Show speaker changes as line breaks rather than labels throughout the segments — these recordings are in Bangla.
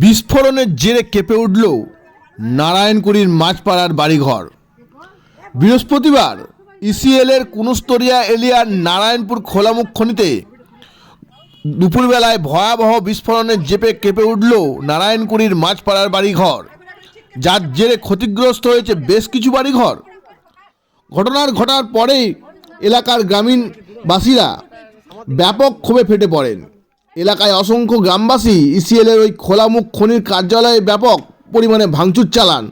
বিস্ফোরণের জেরে কেঁপে উঠল নারায়ণকুড়ির মাছপাড়ার বাড়িঘর। বৃহস্পতিবার ইসিএলের কুনস্তরিয়া এলিয়ার নারায়ণপুর খোলামুখ খনিতে দুপুরবেলায় ভয়াবহ বিস্ফোরণের জেপে কেঁপে উঠল নারায়ণকুড়ির মাছপাড়ার বাড়িঘর, যার জেরে ক্ষতিগ্রস্ত হয়েছে বেশ কিছু বাড়িঘর। ঘটনার ঘটার পরেই এলাকার গ্রামীণবাসীরা ব্যাপক ক্ষোভে ফেটে পড়েন। এলাকায় অসংখ্য গ্রামবাসী ইসিএলের ওই খোলামুখ খনির কার্যালয়ে ব্যাপক পরিমাণে ভাঙচুর চালান।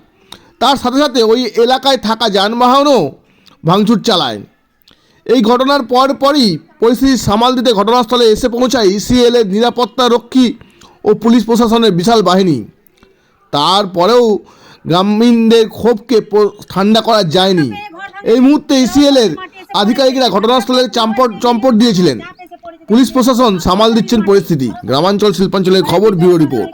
তার সাথে সাথে ওই এলাকায় থাকা যানবাহনও ভাঙচুর চালায়। এই ঘটনার পর পরই পরিস্থিতি সামাল দিতে ঘটনাস্থলে এসে পৌঁছায় ইসিএলের নিরাপত্তা রক্ষী ও পুলিশ প্রশাসনের বিশাল বাহিনী। তারপরেও গ্রামীণদের ক্ষোভকে ঠান্ডা করা যায়নি। এই মুহূর্তে ইসিএলের আধিকারিকরা ঘটনাস্থলে চাম্পট, চম্পট দিয়েছিলেন। পুলিশ প্রশাসন সামাল দিচ্ছেন পরিস্থিতি। গ্রামাঞ্চল শিল্পাঞ্চলের খবর ব্যুরো রিপোর্ট।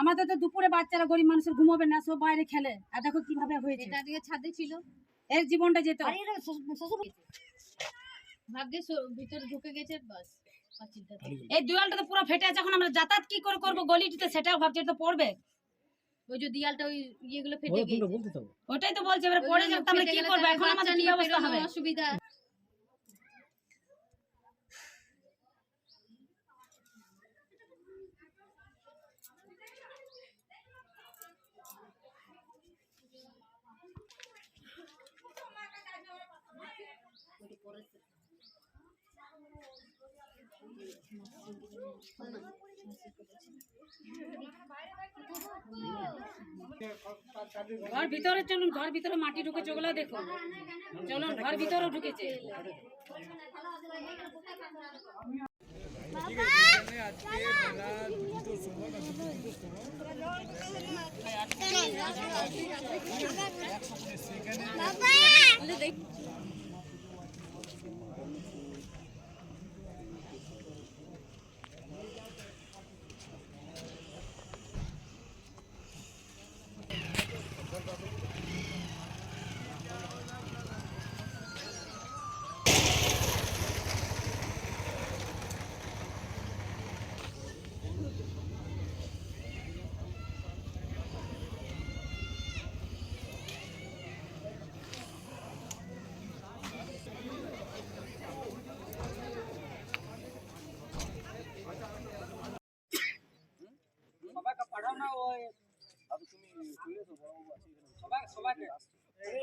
আমাদের তো দুপুরে বাচ্চারা গরিব মানুষের ঘুমাবে না সব বাইরে খেলে। আর দেখো কীভাবে হয়েছে।
এটা দিকে ছাদে ছিল।
এর জীবনটা যেত।
ভাগ্যে ভিতরে ঢুকে গেছে বাস।
এই দেওয়ালটা তো পুরো ফেটে আছে এখন আমরা যাতায়াত কি করে করব? গলিটিতে সেটাও ভাবছি এটা তো পড়বে।
ওই যে দিয়ালটা ওই ইয়েগুলো ফেটে গেছে
ওটাই তো বলছে এবার পড়ে যাক তো আমরা কি করব? এখন আমাদের কি
বেরোনো
হবে?
অসুবিধা।
ঘর ভিতরে চলুন ঘর ভিতরে মাটি ঢুকে চোখলা দেখুন চলুন ঘর ভিতরেও ঢুকেছে।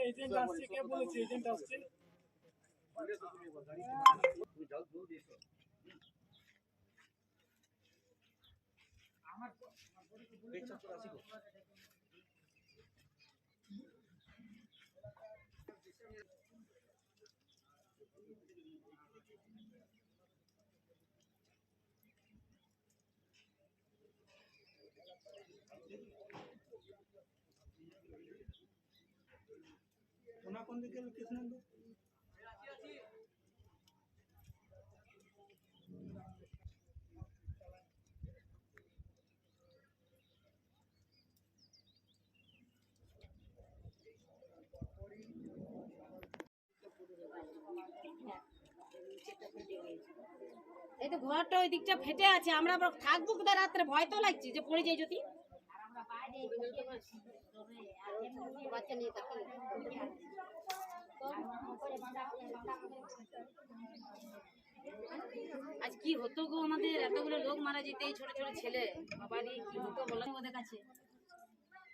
এজেন্ট আসছে কে বলেছে এজেন্ট আসছে?
এই তো ঘরটা ওই দিকটা ফেটে আছে, আমরা থাকব কোথায় রাত্রে? ভয় তো লাগছে যে পড়ে যাই যদি। আজ কি হতো গো আমাদের? এতগুলো লোক মারা যেতে, এই ছোট ছোট ছেলে। বাবারি, কি হতো বলো ওদের কাছে?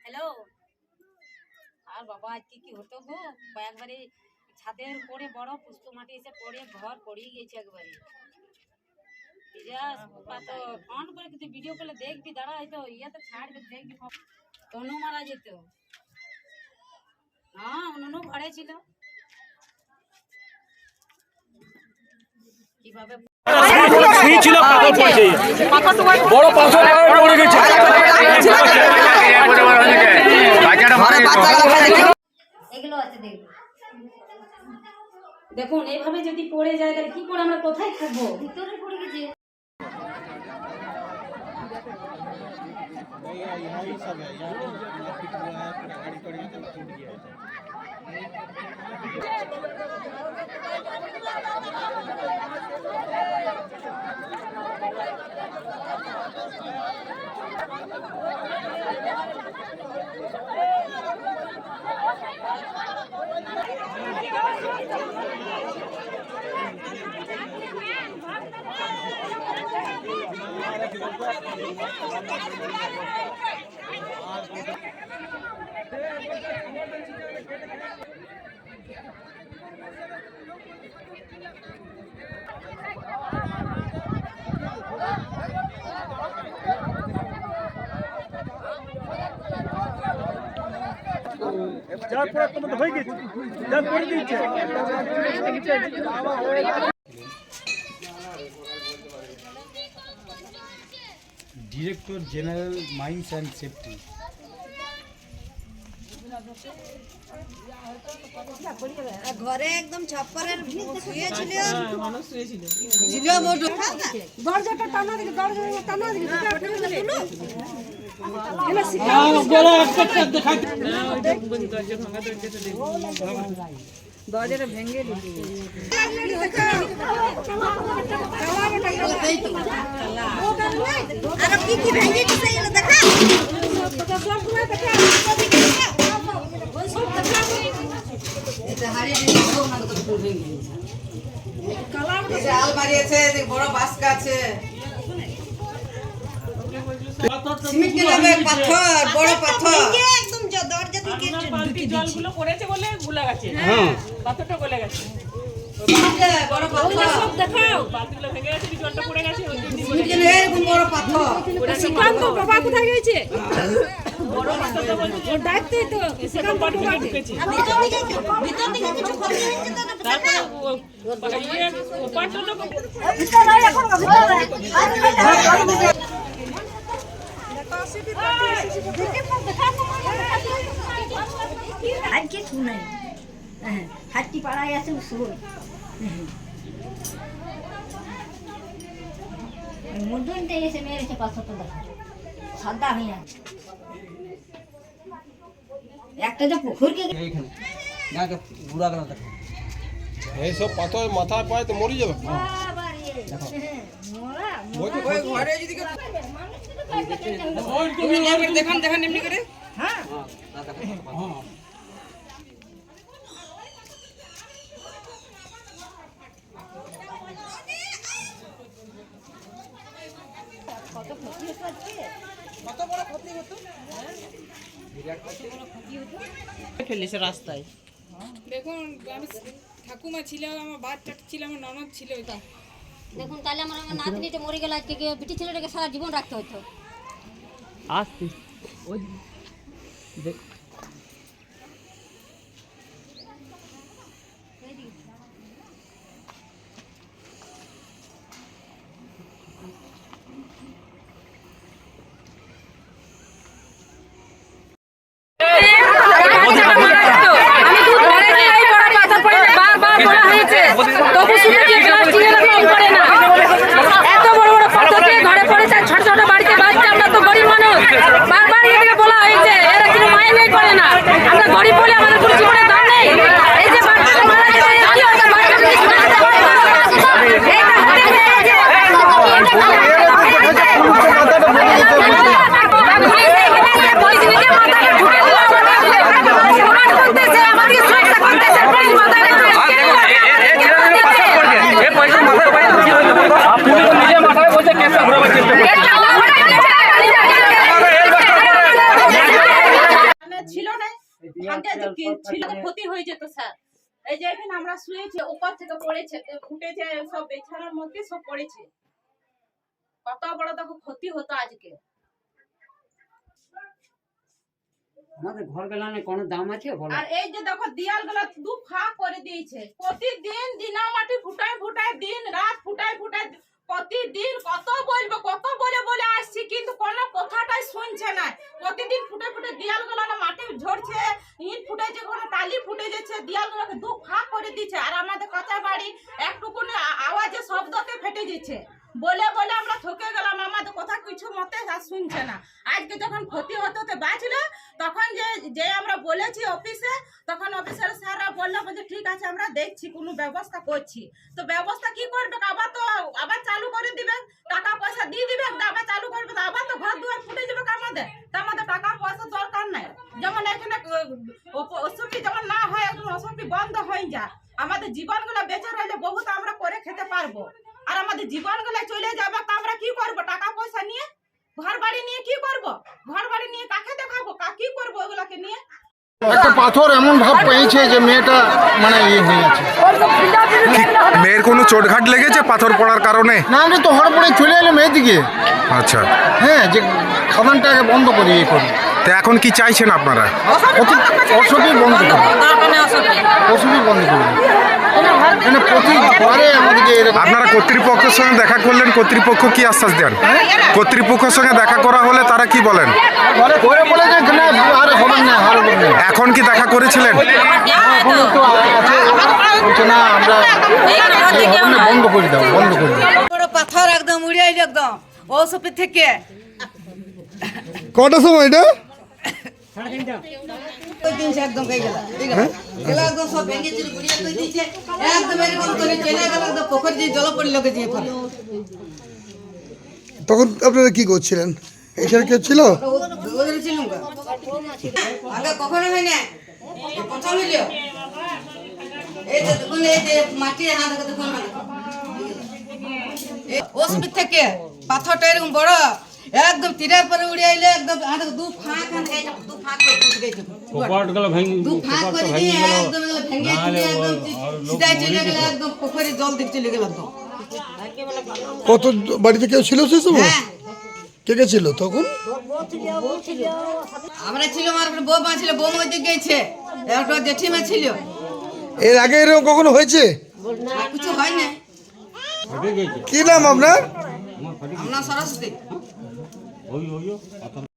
হ্যালো আর বাবা, আজকে কি হতো গো? একবারে ছাদের পরে বড় পুষ্প মাটি এসে পড়ে, ঘর পড়িয়ে গেছে একবারে। বাবা তো ফোন করে কিন্তু ভিডিও করলে দেখবি দাঁড়া হয়তো ছাড়বে দেখবি তনু মারা যেত। হ্যাঁ অনু ঘরে ছিল। কীভাবে
ছিল? পাথর পড়ছে। বড় পাথর পড়ে গেছে।
এগুলো আছে দেখব।
দেখুন এইভাবে যদি পড়ে যায় তাহলে কি করে আমরা কোথায় থাকব
ভিতরে পড়ে গেছে।
भैया यहाँ ही सब है
यहाँ फिट हुआ है पूरा गाड़ी तोड़ तो टूट गया है যার পর তোমাদের হয়ে গেছে যার করে দিয়েছে
director general mines and safety
ঘরে একদম ছাপ্পারের শুয়েছিল ছিল। মোটু দরজাটা টানা দিকে দরজাটা টানা দিকে দরজাটা ভেঙে
বড় বাস্কা আছে পাথর বড় পাথর।
থেকে
জলগুলো পড়েছে বলে গুলা গেছে। পাথরটা গলে গেছে।
বড়
দিকে কিছু নাই? হ্যাঁ হাটটি পাড়ায় আছে শুন মধ্যনটা এসে মেরেছে পাঁচশো সাদা হয়ে আছে একটা যে পুকুরকে
এইসব পাথর মাথায় পায় তো মরে যাবে।
ঘরে যদি দেখান দেখান এমনি করে।
ফেলেছে রাস্তায়।
দেখুন আমি ঠাকুমা ছিল আমার বাচ্চা ছিল আমার ননদ ছিল এটা।
দেখুন তাহলে আমার আমার নাতনিটা মরে গেল আজকে বিটি ছেলেটাকে সারা জীবন রাখতে হতো।
আসতে ওই দেখ
এত বড় বড় পাথর দিয়ে ঘরে পড়েছে আর ছোট ছোট বাড়িতে বাচ্চা আমরা তো গরিব মানুষ বারবার এদিকে বলা হয়েছে এরা কিন্তু মায়ের নেই করে না আমরা গরিব বলে আমাদের কোনো জীবনের দাম নেই এই যে বাচ্চাটা মারা গেছে কি হয়েছে বাচ্চাটা কি শোনা যেতে পারে না? এইটা হতে গেছে। পুলিশ এখানে এসে পুলিশ নিজে মাথায় ঢুকে দিল আমাদের। প্রমাণ করতেছে, আমাদেরকে সুরক্ষা করতেছে, পুলিশ মাথায় ঢুকে দিল।
আপনি তো নিজে মাথায় বসে কেসটা ঘুরাবার চেষ্টা করছেন
মানে ছিল না ভাগ্যে যে কি ছিল তো ক্ষতি হয়ে যেত স্যার এই যে উপর থেকে পড়েছে ফুটেছে সব বেছানার মধ্যে সব পড়েছে। কত বড় দেখো ক্ষতি হতো আজকে।
আমাদের ঘর গেলানে কোনো দাম আছে বলো।
আর এই যে দেখো দেয়ালগুলো দু ফাঁক করে দিয়েছে। প্রতিদিন ব্যবস্থা করছি। তো ব্যবস্থা কি করবে? আবার তো, আবার চালু করে দিবে টাকা পয়সা দিয়ে দিবে আবার চালু করবে আবার তো ঘর দুয়ার ফুটে যাবে আমাদের আমাদের টাকা পয়সা দরকার নাই। যেমন এখানে অসুখটি যেমন না হয় এখন অসুখটি বন্ধ হয়ে যায়। আমাদের জীবনগুলো বেঁচে রইলে বহুত আমরা করে খেতে পারব। আর আমাদের জীবনগুলো চলে যাবে, তো আমরা কি করব? টাকা পয়সা নিয়ে? ঘর বাড়ি নিয়ে কি করব? ঘর বাড়ি নিয়ে কাকে দেখাবো? কা, কি করব ওগুলাকে নিয়ে?
একটা পাথর এমন ভাব পেয়েছে যে মেয়েটা মানে ইয়ে হয়ে আছে
মেয়ের কোনো চোটঘাট লেগেছে পাথর পড়ার কারণে?
না আমি তো হড় পড়ে চলে এলাম এদিকে।
আচ্ছা।
হ্যাঁ যে খাদানটাকে বন্ধ করি ইয়ে করি
তো এখন কি চাইছেন আপনারা?
অসুবিধ বন্ধ করি অসুবিধ বন্ধ করি মানে
আপনারা কর্তৃপক্ষের সঙ্গে দেখা করলেন কর্তৃপক্ষ কি আশ্বাস দেন? কর্তৃপক্ষের সঙ্গে দেখা করা হলে তারা কি বলেন?
বলে করে বলে যে না আর হবে না আর হবে না
এখন কি দেখা করেছিলেন?
এখন তো না আমরা এ হবে না, বন্ধ করে দাও বন্ধ করে দাও
বড় পাথর একদম উড়ে একদম ও থেকে
কটার সময় এটা? তখন আপনারা কি করছিলেন? এখানে কেউ ছিল?
কখনো হয় না এই প্রথম হইল? এই এই যে মাটি হাত দেখো দেখুন হাত ওসবি থেকে পাথরটা এরকম বড় একদম তীরের পরে উড়ে আইলে একদম হাত দু ফাঁক হাত এই যে দু ফাঁক করে দিতে গেছে দু ফাঁক করে দিয়ে একদম ভেঙে চুরে একদম সিধাই চলে গেলে একদম পুকুরে জল দিকে চলে গেল একদম।
কত বাড়িতে কেউ ছিল সে সময়?
হ্যাঁ।
কে কে ছিল তখন?
আমরা ছিল আমার বউ মা ছিল বউ মধ্যে গেছে। একটা জেঠিমা ছিল।
এর আগে এরকম কখনো হয়েছে?
কিছু হয় না
কি নাম আপনার?
আমরা সরস্বতী। 哦哟哦哟。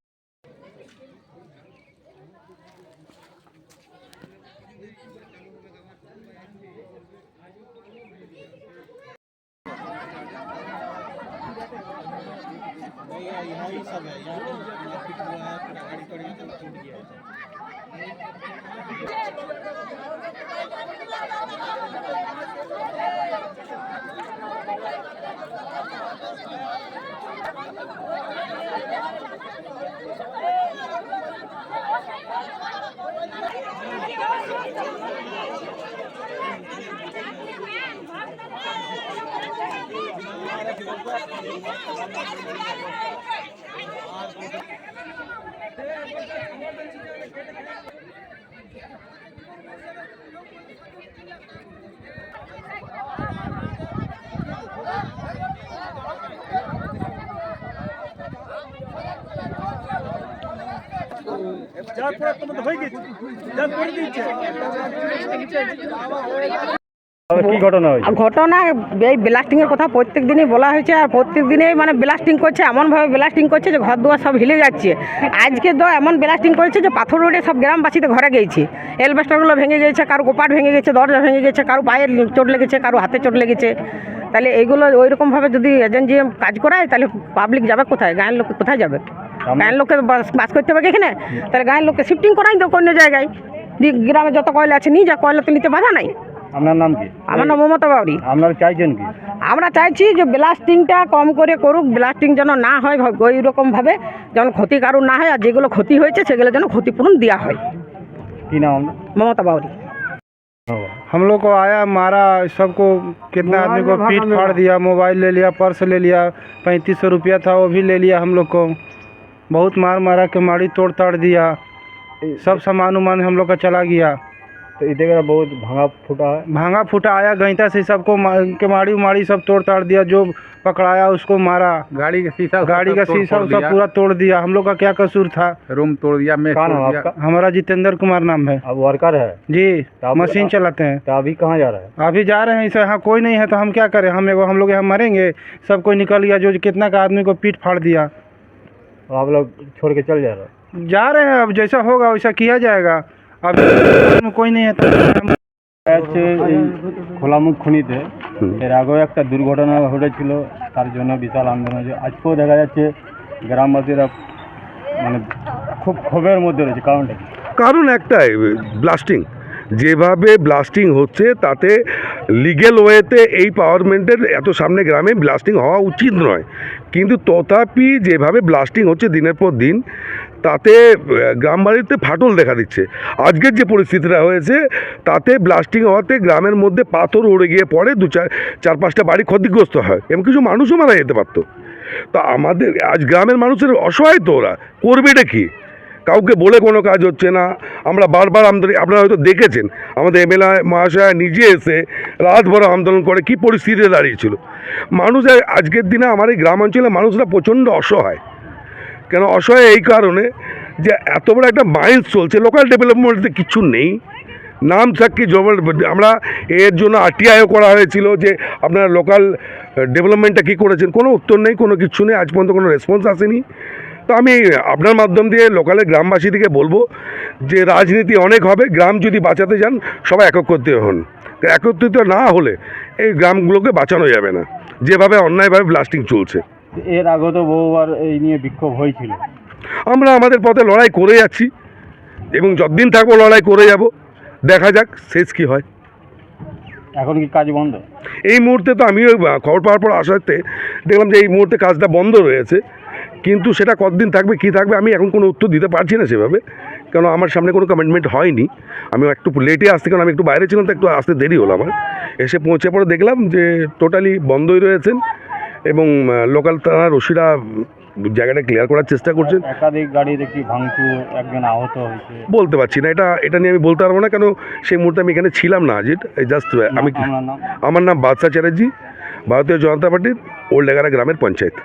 যার পর তোমাদের হয়ে গেছে। যার করে দিচ্ছে
আর ঘটনা এই ব্লাস্টিং এর কথা প্রত্যেক দিনই বলা হয়েছে আর প্রত্যেক দিনেই মানে ব্লাস্টিং করছে এমনভাবে ব্লাস্টিং করছে যে ঘর দুয়ার সব হিলে যাচ্ছে। আজকে তো এমন ব্লাস্টিং করেছে যে পাথর রোডে সব গ্রামবাসীতে ঘরে গেছে। এলবেস্টারগুলো ভেঙে গেছে কারও গোপাট ভেঙে গেছে দরজা ভেঙে গেছে কারও পায়ে চোট লেগেছে কারও হাতে চোট লেগেছে। তাহলে এইগুলো ওই রকমভাবে যদি এজেন্ট যে কাজ করায় তাহলে পাবলিক যাবে কোথায়? গায়ের লোক কোথায় যাবে? গায়ের লোককে বাস করতে হবে কি এখানে? তাহলে গায়ের লোককে শিফটিং করাই তো অন্য জায়গায় গ্রামে যত কয়লা আছে নিয়ে যা কয়লা তো নিতে বাধা নাই।
আপনার নাম কি
আমার নাম মমতা বাউরি
আপনারা চাইছেন কি
আমরা চাইছি যে ব্লাস্টিংটা কম করে করুক ব্লাস্টিং যেন না হয় ভ- ওই রকমভাবে যেন ক্ষতি কারো না হয় আর যেগুলো ক্ষতি হয়েছে সেগুলো যেন ক্ষতিপূরণ দেওয়া হয়
কি নাম আপনার
মমতা বাউরি
हम लोग को आया मारा सबको कितना आदमी को पीट फाड़ दिया मोबाइल ले लिया पर्स ले लिया पैंतीस सौ रुपया था वो भी ले लिया हम लोग को बहुत मार मारा के माड़ी तोड़ ताड़ दिया सब सामान उमान हम लोग का चला गया
तो इधर का बहुत भांगा फूटा है।
भांगा फूटा आया गईता से सबको मा- के माड़ी उमाड़ी सब तोड़ ताड़ दिया जो पकड़ाया उसको मारा।
গাড়ি शीशा
गाड़ी का शीशा सब पूरा तोड़ दिया। हम लोग का क्या कसूर था?
रूम तोड़ दिया मैं
कहाँ नाम आपका?
हमारा जितेंद्र कुमार नाम है।
अब वर्कर है?
जी मशीन चलाते हैं।
तो अभी कहाँ जा रहा है?
अभी जा रहे हैं इसे यहाँ कोई नहीं है तो हम क्या करें? हम एगो हम लोग यहाँ मरेंगे सब कोई निकल गया जो कितना का आदमी को पीट फाड़ दिया।
आप लोग छोड़ के चल जा रहे हैं?
जा रहे हैं अब जैसा होगा वैसा किया जाएगा।
এই খোলামুখ খনিতে। এর আগেও একটা দুর্ঘটনা ঘটেছিল তার জন্য বিশাল আন্দোলন হয়েছে। আজকেও দেখা যাচ্ছে গ্রামবাসীরা মানে খুব ক্ষোভের মধ্যে রয়েছে কারণটা
কারণ একটাই ব্লাস্টিং যেভাবে ব্লাস্টিং হচ্ছে তাতে লিগেল ওয়েতে এই পাওয়ারমেন্টের এত সামনে গ্রামে ব্লাস্টিং হওয়া উচিত নয়। কিন্তু তথাপি যেভাবে ব্লাস্টিং হচ্ছে দিনের পর দিন তাতে আহ, গ্রামবাড়িতে ফাটল দেখা দিচ্ছে। আজকের যে পরিস্থিতিটা হয়েছে তাতে ব্লাস্টিং হওয়াতে গ্রামের মধ্যে পাথর উড়ে গিয়ে পড়ে দু চার চার পাঁচটা বাড়ি ক্ষতিগ্রস্ত হয় এবং কিছু মানুষও মারা যেতে পারতো। তো আমাদের আজ গ্রামের মানুষের অসহায় তো ওরা করবে করবেটা কি? কাউকে বলে কোনো কাজ হচ্ছে না। আমরা বারবার আন্দোলন আপনারা হয়তো দেখেছেন আমাদের এমএলএ মহাশয় নিজে এসে রাতভর আন্দোলন করে কি পরিস্থিতিতে দাঁড়িয়েছিল। মানুষ আজকের দিনে আমার এই গ্রাম অঞ্চলে মানুষরা প্রচণ্ড অসহায়। কেন? অসহায় এই কারণে যে এত বড় একটা মাইন্স চলছে লোকাল ডেভেলপমেন্টে কিছু নেই। নাম সাক্ষী জবর আমরা এর জন্য আরটিআইও করা হয়েছিল যে আপনারা লোকাল ডেভেলপমেন্টটা কী করেছেন? কোনো উত্তর নেই, কোনো কিছু নেই, আজ পর্যন্ত কোনো রেসপন্স আসেনি। তো আমি আপনার মাধ্যম দিয়ে লোকালের গ্রামবাসীদেরকে বলব যে রাজনীতি অনেক হবে, গ্রাম যদি বাঁচাতে যান, সবাই একত্রিত হন। একত্রিত না হলে এই গ্রামগুলোকে বাঁচানো যাবে না। যেভাবে অন্যায়ভাবে ব্লাস্টিং চলছে।
এর আগেও তো বহুবার এই নিয়ে বিক্ষোভ হয়েছিল।
আমরা আমাদের পথে লড়াই করে যাচ্ছি এবং যতদিন থাকব লড়াই করে যাব। দেখা যাক শেষ কি হয়।
এখন কি কাজ বন্ধ?
এই মুহূর্তে তো আমিও খবর পাওয়ার পর আসাতে দেখলাম যে এই মুহূর্তে কাজটা বন্ধ রয়েছে। কিন্তু সেটা কতদিন থাকবে কি থাকবে আমি এখন কোনো উত্তর দিতে পারছি না সেভাবে। কারণ আমার সামনে কোনো কমিটমেন্ট হয়নি। আমি একটু লেটে আসতে কারণ আমি একটু বাইরে ছিলাম তো একটু আসতে দেরি হলো আমার। এসে পৌঁছে পরে দেখলাম যে টোটালি বন্ধই রয়েছেন। এবং লোকাল থানার ওসিরা জায়গাটা ক্লিয়ার করার চেষ্টা করছেন।
একাধিক গাড়ি দেখি ভাঙচুর একজন আহত হয়েছে।
বলতে পারছি না এটা এটা নিয়ে আমি বলতে পারব না কেন সেই মুহূর্তে আমি এখানে ছিলাম না আজ জাস্ট আমি আমার নাম বাদশা চ্যাটার্জি ভারতীয় জনতা পার্টির ওল্ড এগারা গ্রামের পঞ্চায়েত